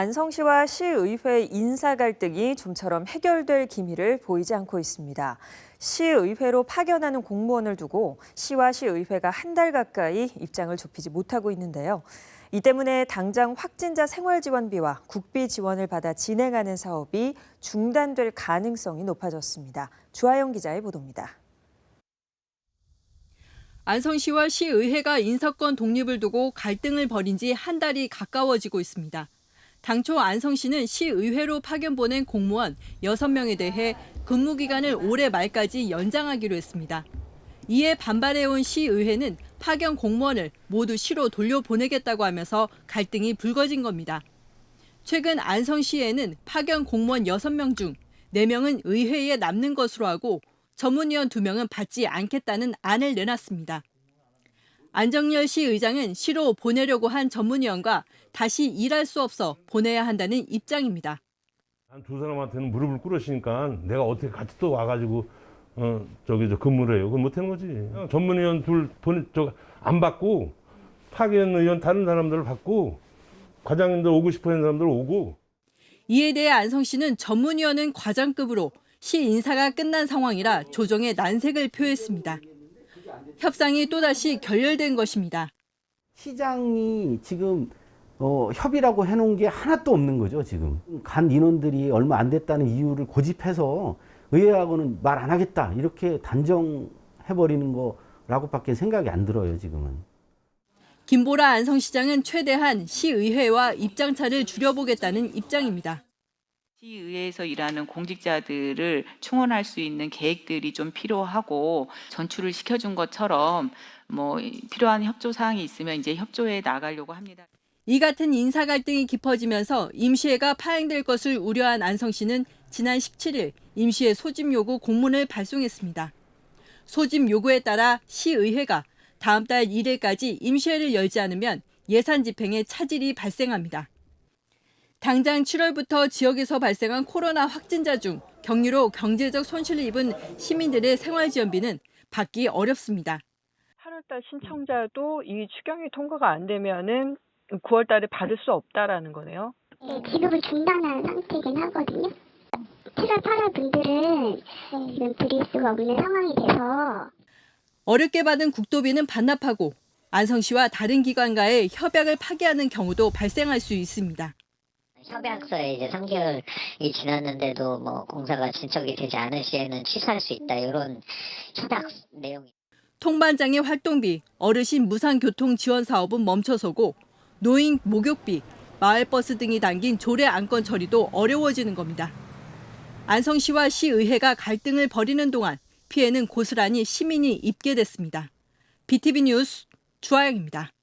안성시와 시의회 인사 갈등이 좀처럼 해결될 기미를 보이지 않고 있습니다. 시의회로 파견하는 공무원을 두고 시와 시의회가 한 달 가까이 입장을 좁히지 못하고 있는데요. 이 때문에 당장 확진자 생활 지원비와 국비 지원을 받아 진행하는 사업이 중단될 가능성이 높아졌습니다. 주하영 기자의 보도입니다. 안성시와 시의회가 인사권 독립을 두고 갈등을 벌인 지 한 달이 가까워지고 있습니다. 당초 안성시는 시의회로 파견 보낸 공무원 6명에 대해 근무 기간을 올해 말까지 연장하기로 했습니다. 이에 반발해온 시의회는 파견 공무원을 모두 시로 돌려보내겠다고 하면서 갈등이 불거진 겁니다. 최근 안성 시에는 파견 공무원 6명 중 4명은 의회에 남는 것으로 하고 전문위원 2명은 받지 않겠다는 안을 내놨습니다. 안정열 시 의장은 시로 보내려고 한 전문위원과 다시 일할 수 없어 보내야 한다는 입장입니다. 한 두 사람한테는 무릎을 꿇으시니까 내가 어떻게 같이 또 와가지고 어 저기 저 근무를 해요. 그건 못하는 거지. 전문위원 둘 보내 저안 받고 파견 의원 다른 사람들을 받고 과장님들 오고 싶어 하는 사람들 오고 이에 대해 안성시는 전문위원은 과장급으로 시 인사가 끝난 상황이라 조정에 난색을 표했습니다. 협상이 또다시 결렬된 것입니다. 시장이 지금 어, 협의라고 해놓은 게 하나도 없는 거죠, 지금. 간 인원들이 얼마 안 됐다는 이유를 고집해서 의회하고는 말 안 하겠다, 이렇게 단정해버리는 거라고밖에 생각이 안 들어요, 지금은. 김보라 안성시장은 최대한 시의회와 입장차를 줄여보겠다는 입장입니다. 시의회에서 일하는 공직자들을 충원할 수 있는 계획들이 좀 필요하고 전출을 시켜준 것처럼 뭐 필요한 협조 사항이 있으면 이제 협조해 나가려고 합니다. 이 같은 인사 갈등이 깊어지면서 임시회가 파행될 것을 우려한 안성시는 지난 17일 임시회 소집 요구 공문을 발송했습니다. 소집 요구에 따라 시의회가 다음 달 1일까지 임시회를 열지 않으면 예산 집행에 차질이 발생합니다. 당장 7월부터 지역에서 발생한 코로나 확진자 중 격리로 경제적 손실을 입은 시민들의 생활지원비는 받기 어렵습니다. 8월달 신청자도 이 추경이 통과가 안 되면은 9월달에 받을 수 없다라는 거네요. 네, 지급을 중단한 상태긴 하거든요. 7월, 8월 분들은 지금 드릴 수가 없는 상황이 돼서 어렵게 받은 국도비는 반납하고 안성시와 다른 기관과의 협약을 파기하는 경우도 발생할 수 있습니다. 협약서에 이제 3개월이 지났는데도 뭐 공사가 진척이 되지 않은 시에는 취소할 수 있다 이런 협약 내용이. 통반장의 활동비, 어르신 무상 교통 지원 사업은 멈춰서고 노인 목욕비, 마을버스 등이 담긴 조례 안건 처리도 어려워지는 겁니다. 안성시와 시의회가 갈등을 벌이는 동안 피해는 고스란히 시민이 입게 됐습니다. BTV 뉴스 주하영입니다.